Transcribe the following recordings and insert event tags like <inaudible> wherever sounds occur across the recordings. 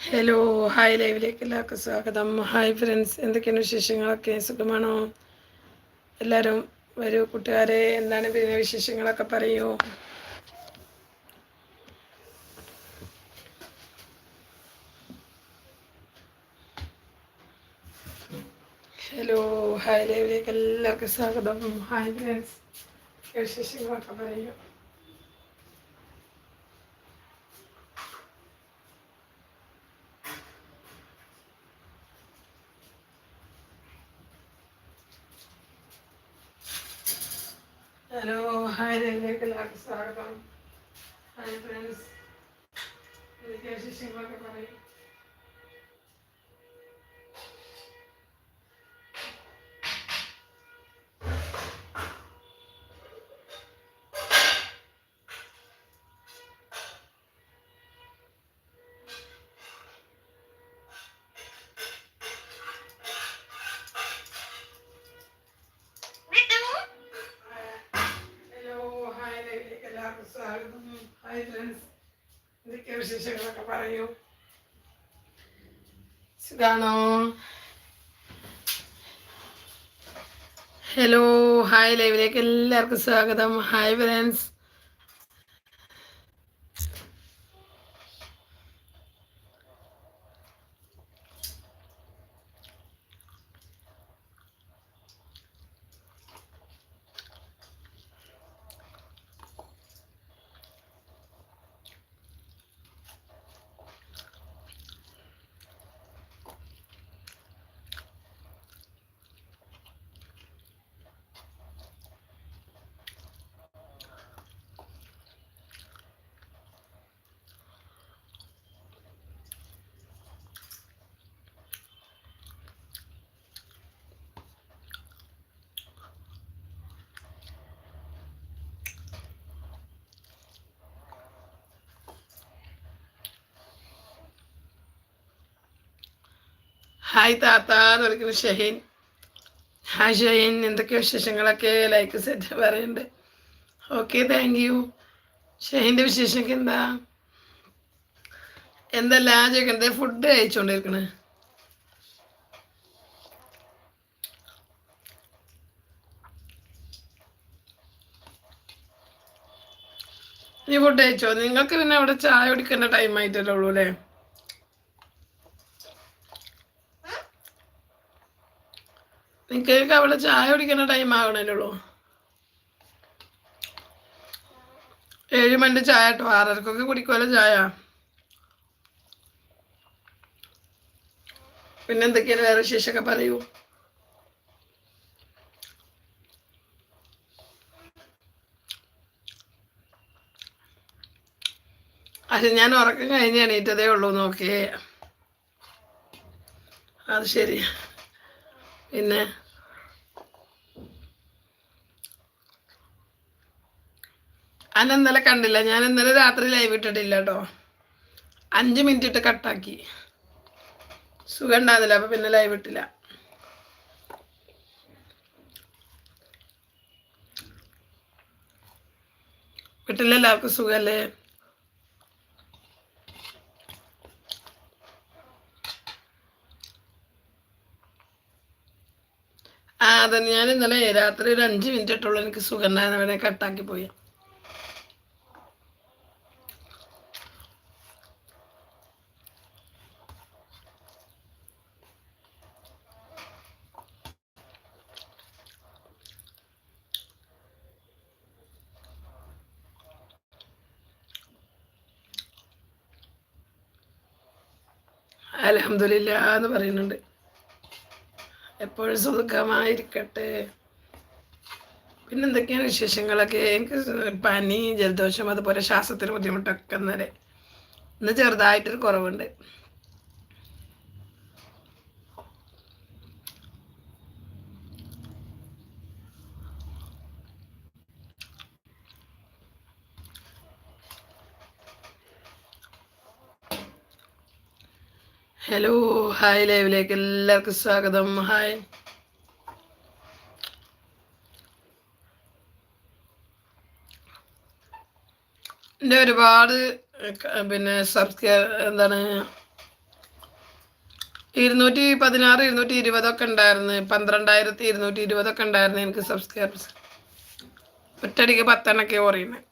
Hello hi ലൈവിലേക്ക് എല്ലാവർക്കും സ്വാഗതം. ഹായ് ഫ്രണ്ട്സ് എന്തൊക്കെയാണ് വിശേഷങ്ങളൊക്കെ? സുഖമാണോ? എല്ലാവരും വരൂ. കൂട്ടുകാരെ എന്താണ് പിന്നെ വിശേഷങ്ങളൊക്കെ പറയൂ. ഹലോ ഹായ് ലൈവിലേക്ക് എല്ലാവർക്കും സ്വാഗതം. ഹായ് ഫ്രണ്ട്സ് വിശേഷങ്ങളൊക്കെ പറയൂ. ഹലോ ഹായ് ലൈവിലേക്ക് എല്ലാവർക്കും സ്വാഗതം. Hi friends. എനിക്ക് വിശേഷങ്ങളൊക്കെ പറയും ഹലോ ഹായ് ലൈവിലേക്ക് എല്ലാവർക്കും സ്വാഗതം ഹായ് ഫ്രണ്ട്സ് എന്തൊക്കെ വിശേഷങ്ങളൊക്കെ പറയൂ. സുഖാണോ? ഹലോ ഹായ് ലൈവിലേക്ക് എല്ലാവർക്കും സ്വാഗതം. ഹായ് ഫ്രണ്ട്സ് ഹായ് താത്ത എന്ന് വിളിക്കുന്നു ഷഹീൻ. ഹായ് ഷഹീൻ എന്തൊക്കെ വിശേഷങ്ങളൊക്കെ ലൈക്ക് സെറ്റ് പറയുന്നുണ്ട്. ഓക്കെ താങ്ക് യു ഷഹീന്റെ വിശേഷമൊക്കെ എന്താ? എന്തല്ല ചോദിക്കണത് ഫുഡ് കഴിച്ചുകൊണ്ടിരിക്കണേ നീ ഫുഡ് കഴിച്ചോ? നിങ്ങൾക്ക് പിന്നെ അവിടെ ചായ കുടിക്കേണ്ട ടൈം ആയിട്ടല്ലേ ഉള്ളൂ അല്ലേ? നിങ്ങൾക്ക് അവിടെ ചായ കുടിക്കുന്ന ടൈം ആകണല്ലോ ഏഴ് മണി ചായ കേട്ടോ. ആറരക്കൊക്കെ കുടിക്കുമല്ലോ ചായ. പിന്നെ എന്തൊക്കെയാണ് വേറെ വിശേഷമൊക്കെ പറയൂ. അത് ഞാൻ ഉറക്കം കഴിഞ്ഞ് എണീറ്റതേ ഉള്ളൂ നോക്കിയേ. അത് ശരി. പിന്നെ അന്ന ഇന്നലെ കണ്ടില്ല. ഞാൻ ഇന്നലെ രാത്രി ലൈവ് ഇട്ടിട്ടില്ല കേട്ടോ അഞ്ച് മിനിറ്റ് ഇട്ട് കട്ടാക്കി സുഖം ഉണ്ടാകുന്നില്ല അപ്പൊ പിന്നെ ലൈവ് ഇട്ടില്ല. വീട്ടിലെല്ലാവർക്കും സുഖമല്ലേ അതെ ഞാൻ ഇന്നലെ രാത്രി ഒരു അഞ്ച് മിനിറ്റ് ഇട്ടുള്ളൂ എനിക്ക് സുഖം അവനെ കട്ടാക്കി പോയി. അലഹമില്ല എന്ന് പറയുന്നുണ്ട്. എപ്പോഴും സുഖമായിരിക്കട്ടെ. പിന്നെന്തൊക്കെയാണ് വിശേഷങ്ങളൊക്കെ? എനിക്ക് പനി ജലദോഷം അതുപോലെ ശ്വാസത്തിന് ബുദ്ധിമുട്ടൊക്കെ ഇന്നലെ. ഇന്ന് ചെറുതായിട്ടൊരു കുറവുണ്ട്. ഹലോ ഹായ് ലൈവിലേക്ക് എല്ലാവർക്കും സ്വാഗതം. ഹായ് എന്റെ ഒരുപാട് പിന്നെ സബ്സ്ക്രൈബ് എന്താണ് ഇരുന്നൂറ്റി പതിനാറ് ഇരുന്നൂറ്റി ഇരുപതൊക്കെ ഉണ്ടായിരുന്നു. പന്ത്രണ്ടായിരത്തി ഇരുന്നൂറ്റി ഇരുപതൊക്കെ ഉണ്ടായിരുന്നു എനിക്ക് സബ്സ്ക്രൈബേഴ്സ് ഒറ്റടിക്ക് പത്തെണ്ണൊക്കെ കുറയുന്നത്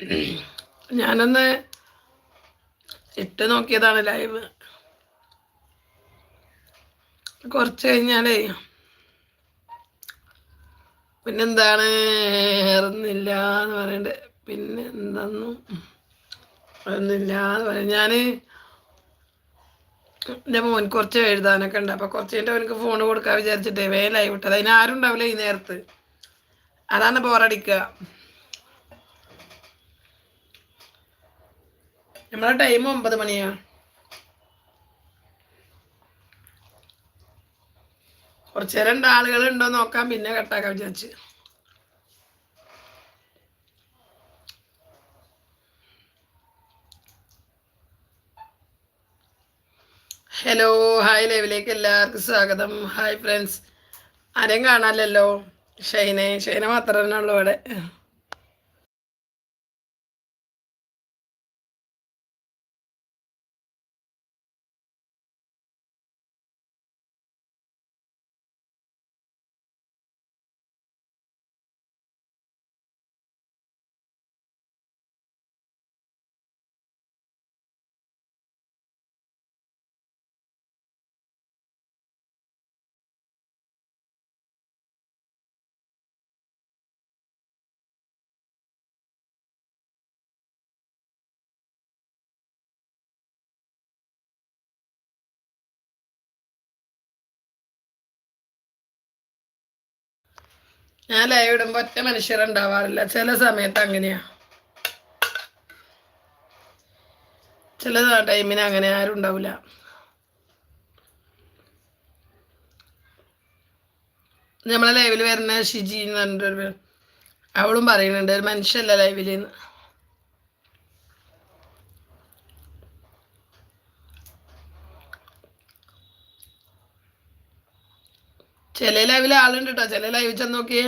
<clears throat> ഞാനൊന്ന് ഇട്ട് നോക്കിയതാണ് ലൈവ്. കുറച്ച് കഴിഞ്ഞാലേ പിന്നെന്താണ്? ഇറന്നില്ല എന്ന് പറയണ്ട്. പിന്നെ എന്തെന്നും ഇറന്നില്ല എന്ന് പറയാം ഞാൻ എന്റെ മോൻ കുറച്ച് എഴുതാനൊക്കെ ഉണ്ട്. അപ്പോൾ കുറച്ച് കഴിഞ്ഞിട്ട് അവനക്ക് ഫോൺ കൊടുക്കാൻ വിചാരിച്ചിട്ടേ വേലായി വിട്ടത് അതിന് ആരും ഉണ്ടാവില്ല ഈ നേരത്ത്. അതാണ് ബോറടിക്കുക നമ്മളെ ടൈം ഒമ്പത് മണിയാ. കുറച്ച് നേരം ആളുകൾ ഉണ്ടോ നോക്കാം പിന്നെ കട്ടാക്കാൻ വിചാരിച്ച്. ഹലോ ഹായ് ലൈവിലേക്ക് എല്ലാവർക്കും സ്വാഗതം. ഹായ് ഫ്രണ്ട്സ് ആരെയും കാണാനല്ലോ ഷൈനെ ഷൈന മാത്രമേ ഉള്ളൂ ഇവിടെ. ഞാൻ ലൈവ് ഇടുമ്പോ ഒറ്റ മനുഷ്യരുണ്ടാവാറില്ല ചില സമയത്ത് അങ്ങനെയാ. ചില ടൈമിന് അങ്ങനെ ആരും ഉണ്ടാവില്ല നമ്മളെ ലൈവിൽ വരുന്ന ഷിജി എന്ന് പറഞ്ഞിട്ടൊരു അവളും പറയുന്നുണ്ട് ഒരു മനുഷ്യല്ല ലൈവിൽ നിന്ന് ചില ലൈവിൽ ആളുണ്ട് കേട്ടോ ചില ലൈവ് ചെന്ന് നോക്കിയേ.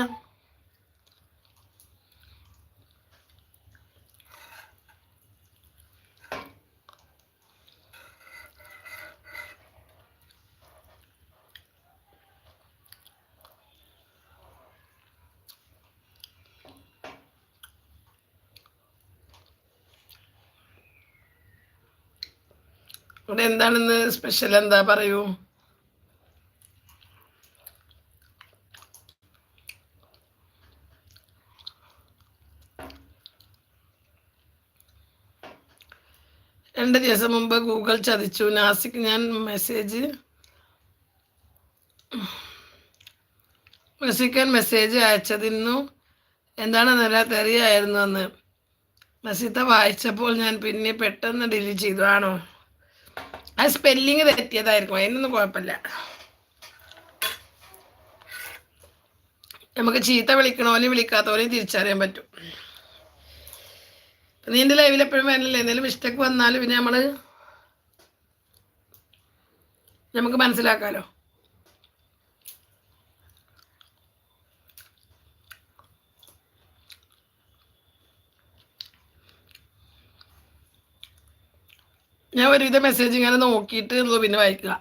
ഇവിടെ എന്താണെന്ന് സ്പെഷ്യൽ എന്താ പറയൂ? രണ്ട് ദിവസം മുമ്പ് ഗൂഗിൾ ചതിച്ചു. നാസിക് ഞാൻ മെസ്സേജ് മെസ്സിക്കൻ മെസ്സേജ് അയച്ചതിന്നു. എന്താണ് നില തെറിയായിരുന്നു അന്ന്. മെസ്സിത്ത വായിച്ചപ്പോൾ ഞാൻ പിന്നെ പെട്ടെന്ന് ഡിലീറ്റ് ചെയ്തു. ആണോ? ആ സ്പെല്ലിങ് തെറ്റിയതായിരിക്കും. അതിനൊന്നും കുഴപ്പമില്ല. നമുക്ക് ചീത്ത വിളിക്കണോലും വിളിക്കാത്തവരെയും തിരിച്ചറിയാൻ പറ്റും. നീ എന്റെ ലൈവിൽ എപ്പോഴും വരണില്ലേ എന്തെങ്കിലും മിസ്റ്റേക്ക് വന്നാൽ പിന്നെ നമ്മൾ നമുക്ക് മനസ്സിലാക്കാലോ. ഞാൻ ഒരുവിധ മെസ്സേജ് ഇങ്ങനെ നോക്കിയിട്ട് പിന്നെ വായിക്കുക.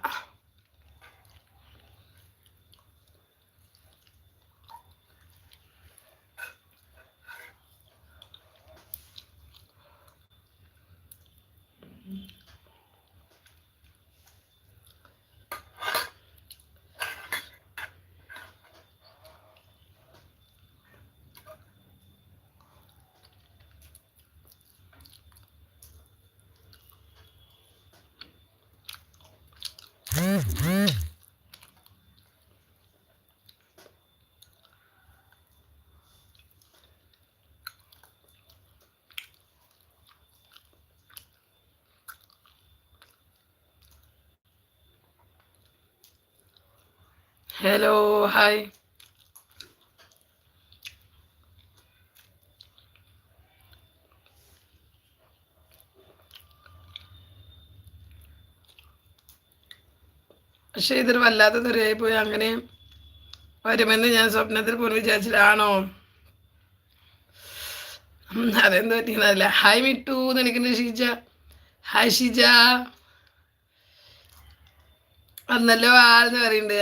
ഹലോ ഹായ് പക്ഷെ ഇതൊരു വല്ലാത്ത ദുരയായിപ്പോയി അങ്ങനെ വരുമെന്ന് ഞാൻ സ്വപ്നത്തിൽ പോലും വിചാരിച്ചിട്ടാണോ അതെന്ത് പറ്റിയെന്നല്ല ഹായ് മിട്ടു നിനക്കുണ്ട് ഷീജ. ഹായ് ഷീജ. വന്നല്ലോ ആരെന്ന് പറയുന്നുണ്ട്.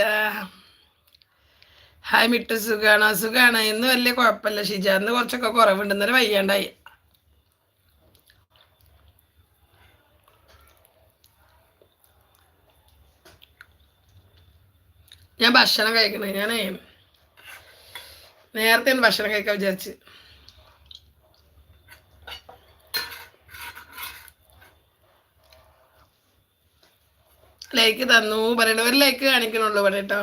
ഹായ് മിട്ടു സുഖാണോ? സുഖാണ്? ഇന്ന് വലിയ കുഴപ്പമില്ല ഷിജ അന്ന് കുറച്ചൊക്കെ കുറവുണ്ട് ഇന്നലെ വയ്യാണ്ടായി. ഞാൻ ഭക്ഷണം കഴിക്കണേ ഞാനേ നേരത്തെ ഭക്ഷണം കഴിക്കാൻ വിചാരിച്ച്. ലൈക്ക് തന്നു പറയണ ഒരു ലൈക്ക് കാണിക്കണുള്ളൂ പറയട്ടോ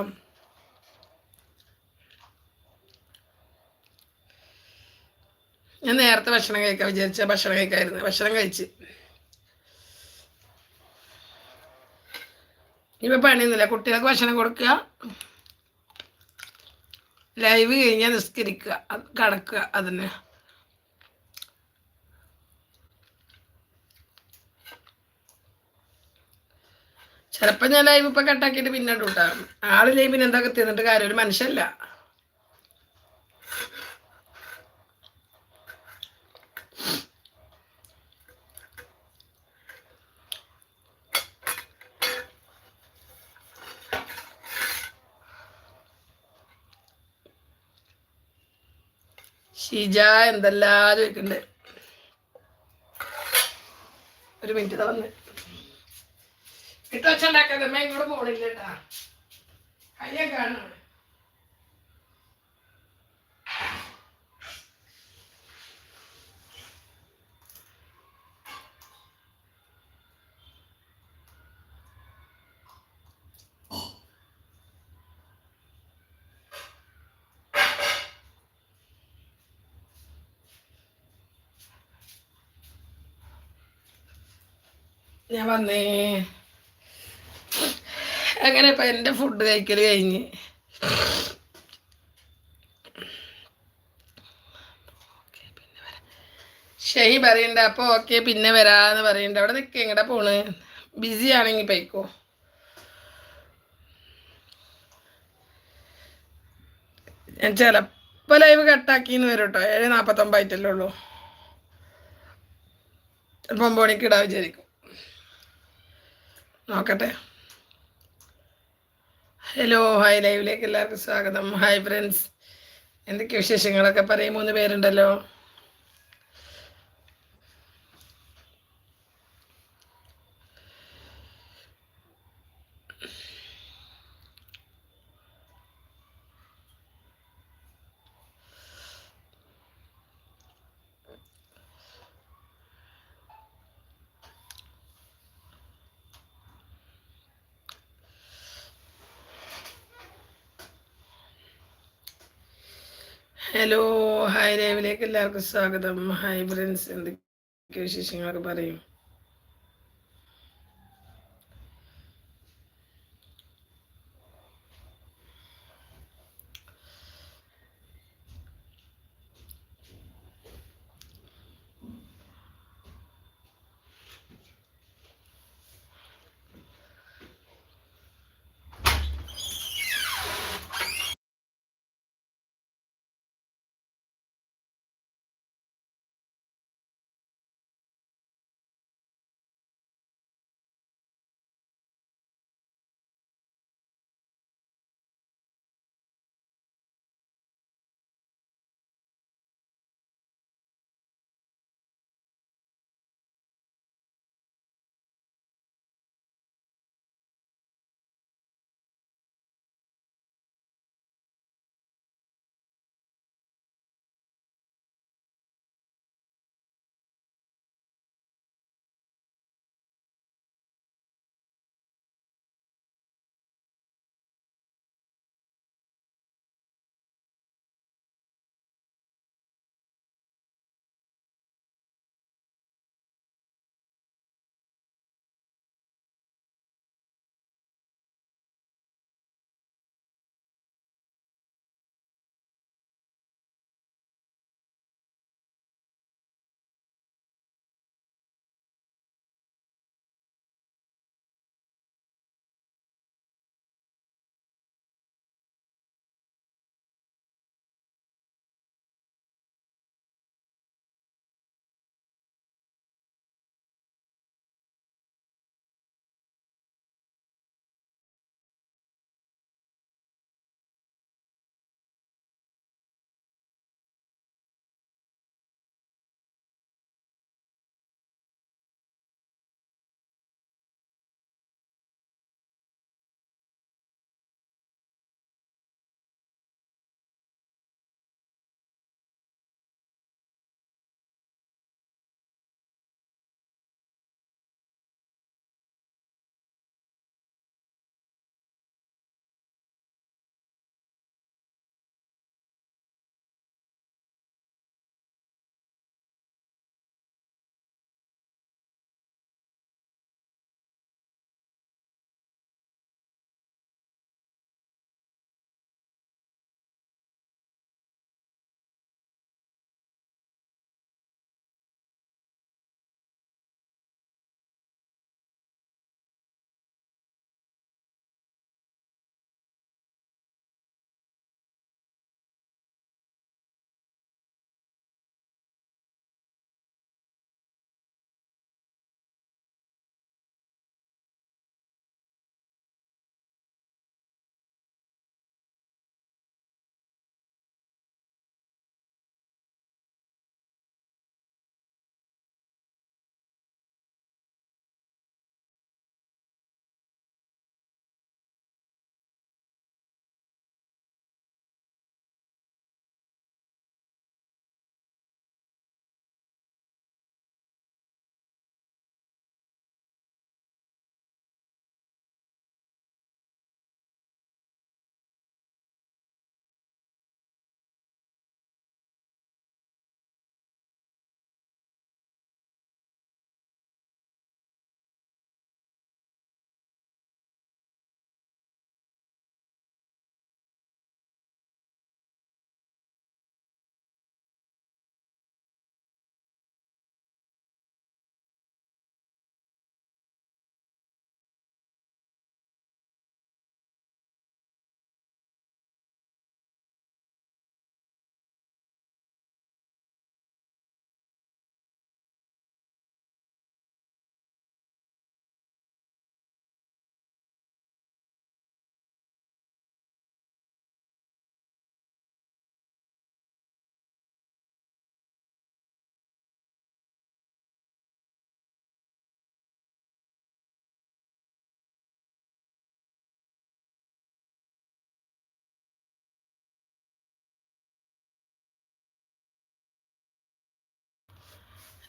നേരത്തെ ഭക്ഷണം കഴിക്കാൻ വിചാരിച്ച ഭക്ഷണം കഴിക്കായിരുന്നു. ഭക്ഷണം കഴിച്ച്. ഇപ്പൊ പണിയൊന്നുമില്ല. കുട്ടികൾക്ക് ഭക്ഷണം കൊടുക്കുക. ലൈവ് കഴിഞ്ഞാൽ നിസ്കരിക്കുക. കടക്കുക അതിന്. ചിലപ്പോൾ ഞാൻ ലൈവ് ഇപ്പൊ കട്ടാക്കിയിട്ട് പിന്നെ വിട്ടാ ആൾ ലൈവിന് എന്താ തിന്നിട്ട് കാര്യം ഒരു മനുഷ്യല്ല. ഷിജ എന്തെല്ലാം ചോദിക്കണ്ട്. ഒരു മിനിറ്റ് തന്നെ ഇട്ട് ഇവിടെ പോണില്ല കേട്ടാ കയ്യെ കാണാണ് ഞാൻ വന്നേ. അങ്ങനെ ഇപ്പം എന്റെ ഫുഡ് കഴിക്കൽ കഴിഞ്ഞ്. ഷെയ് പറയണ്ട അപ്പോൾ ഓക്കെ പിന്നെ വരാന്ന് പറയണ്ട. അവിടെ നിൽക്കുക എങ്ങടെ പോണ്? ബിസി ആണെങ്കിൽ പൈക്കോ ഞാൻ ചിലപ്പോൾ ലൈവ് കട്ടാക്കിന്ന് വരും കേട്ടോ ഏഴ് നാൽപ്പത്തൊമ്പതായിട്ടല്ലേ ഉള്ളൂ. ചിലപ്പോൾ ഒമ്പത് മണിക്ക് ഇടാൻ വിചാരിക്കും. നോക്കട്ടെ. ഹലോ ഹായ് ലൈവിലേക്ക് എല്ലാവർക്കും സ്വാഗതം. ഹായ് ഫ്രണ്ട്സ് എന്തൊക്കെ വിശേഷങ്ങളൊക്കെ? പറയും മൂന്ന് പേരുണ്ടല്ലോ. ഹലോ ഹായ് ലൈവിലേക്ക് എല്ലാവർക്കും സ്വാഗതം. ഹായ് ഫ്രണ്ട്സ് എന്തൊക്കെ വിശേഷങ്ങളൊക്കെ പറയും?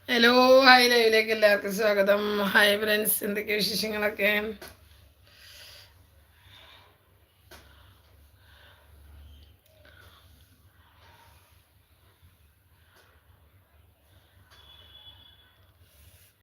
ഹലോ ഹായ് ലൈവിലേക്ക് എല്ലാവർക്കും സ്വാഗതം. ഹായ് ഫ്രണ്ട്സ് എന്തൊക്കെ വിശേഷങ്ങളൊക്കെ?